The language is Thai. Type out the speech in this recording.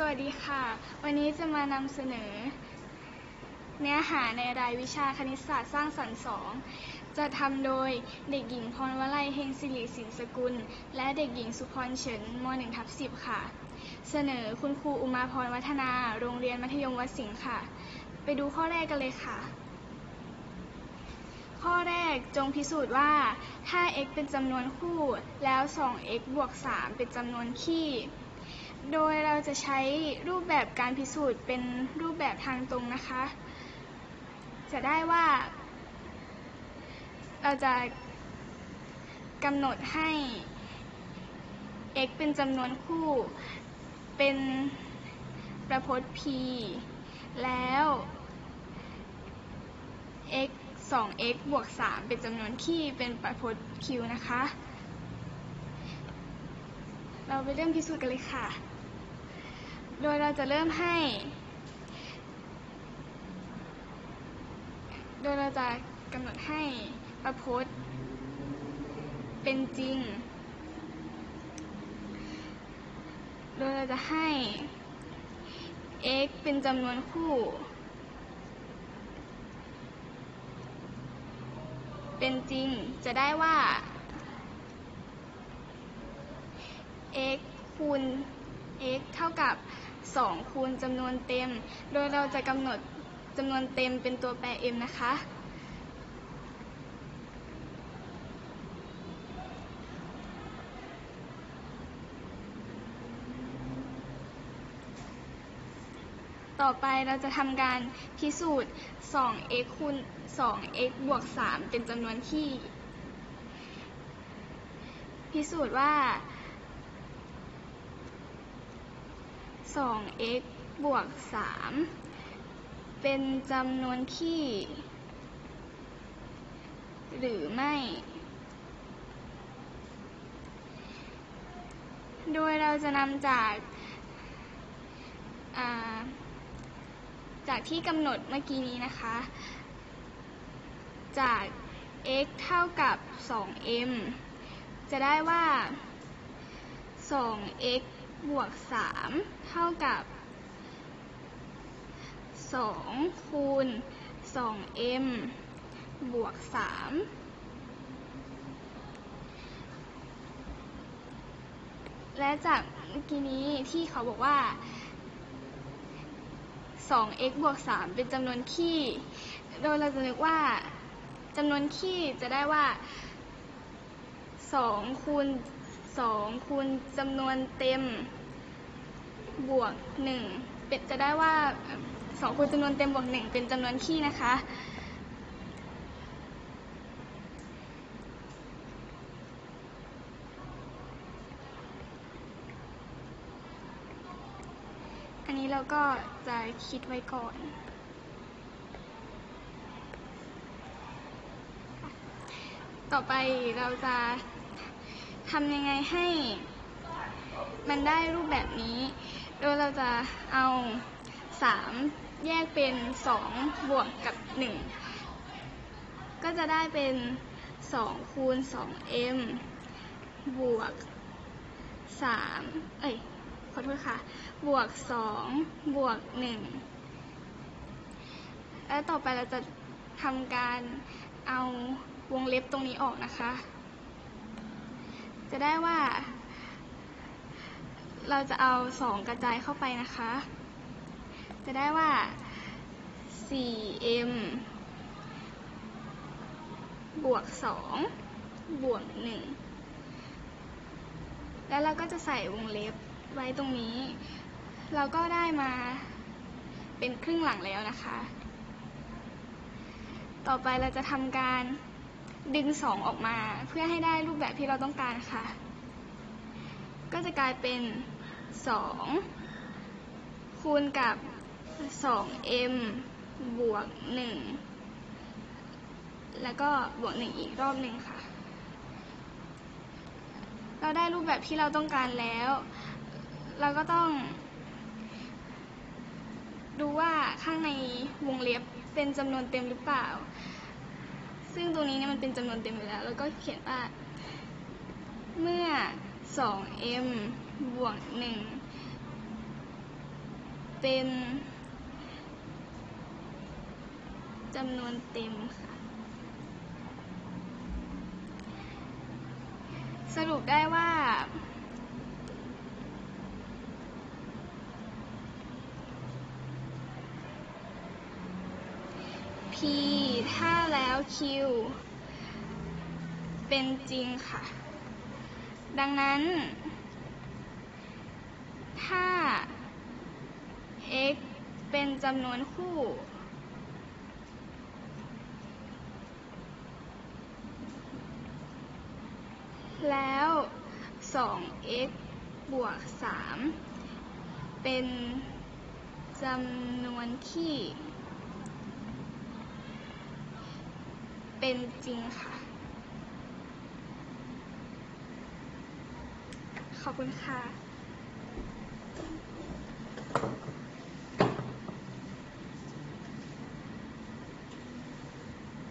สวัสดีค่ะ วันนี้จะมานำเสนอ เนื้อหาในรายวิชาคณิตศาสตร์สร้างสรรค์สองจะทำโดยเด็กหญิงพรวลัยเฮงศิริสินสกุล และเด็กหญิงสุพรเฉินม .1 ทับ10 ค่ะ เสนอคุณครูอุมาพรวัฒนา โรงเรียนมัธยมวัดสิงห์ค่ะ ไปดูข้อแรกกันเลยค่ะ ข้อแรกจงพิสูจน์ว่าถ้า x เป็นจำนวนคู่ แล้ว 2x บวก 3 เป็นจำนวนคี่ โดยเราจะใช้รูปแบบการพิสูจน์เป็นรูปแบบทางตรงนะคะ จะได้ว่า เราจะกำหนดให้ x เป็นจำนวนคู่ เป็นประพจน์ p แล้ว x 2x บวก 3 เป็นจำนวนคี่เป็นประพจน์ q นะคะ เราไปเริ่มพิสูจน์กันเลยค่ะ โดยเราจะเริ่มให้ โดยเราจะกำหนดให้ประพจน์เป็นจริง โดยเราจะให้ x เป็นจำนวนคู่ เป็นจริงจะได้ว่า x คูณ x เท่ากับ 2 คูณจำนวนเต็ม โดยเราจะกำหนดจำนวนเต็มเป็นตัวแปร m นะคะ ต่อไปเราจะทำการพิสูจน์ 2x คูณ 2x บวก 3 เป็นจำนวนที่ พิสูจน์ว่า 2x บวก 3 เป็นจำนวนคี่ หรือไม่ โดยเราจะนำจากจากที่กำหนดเมื่อกี้นี้นะคะ จาก x เท่ากับ 2m จะได้ว่า 2x บวก3เท่ากับ2คูณ 2m บวก3และจากเมื่อกี้นี้ที่เขาบอกว่า 2x บวก 3 เป็นจำนวนคี่ โดยเราจะนึกว่าจำนวนคี่จะได้ว่า 2 คูณ 2คูณจำนวนเต็มบวก 1 เป็นจะได้ว่า 2คูณจำนวนเต็มบวก 1 เป็นจำนวนคี่นะคะ อันนี้เราก็จะคิดไว้ก่อนต่อไปเราจะ ทำยังไงให้มันได้รูปแบบนี้ โดยเราจะเอา 3 แยกเป็น 2 บวกกับ 1 ก็จะได้เป็น 2 คูณ 2m บวก 3 เอ้ย ขอโทษค่ะ บวก 2 บวก 1 แล้วต่อไปเราจะทำการเอาวงเล็บตรงนี้ออกนะคะ จะได้ว่า เราจะเอา 2 กระจายเข้าไปนะคะ จะได้ว่า 4m บวก 2 บวก 1 แล้วเราก็จะใส่วงเล็บไว้ตรงนี้ เราก็ได้มาเป็นครึ่งหลังแล้วนะคะ ต่อไปเราจะทำการ ดึง 2 ออกมาเพื่อให้ได้รูปแบบที่เราต้องการค่ะ ก็จะกลายเป็น 2 คูณกับ 2m บวก 1 แล้วก็บวก 1 อีกรอบหนึ่งค่ะ เราได้รูปแบบที่เราต้องการแล้ว เราก็ต้อง ดูว่าข้างในวงเล็บเป็นจำนวนเต็มหรือเปล่า ซึ่งตรงนี้เนี่ยมันเป็นจำนวนเต็มอยู่แล้ว แล้วก็เขียนว่า เมื่อ 2m บวก 1 เป็นจำนวนเต็มค่ะ สรุปได้ว่า P ถ้า แล้ว Q เป็นจริงค่ะ ดังนั้น ถ้า x เป็นจำนวนคู่ แล้ว 2x บวก 3 เป็นจำนวนที่ เป็นจริงค่ะ ขอบคุณค่ะ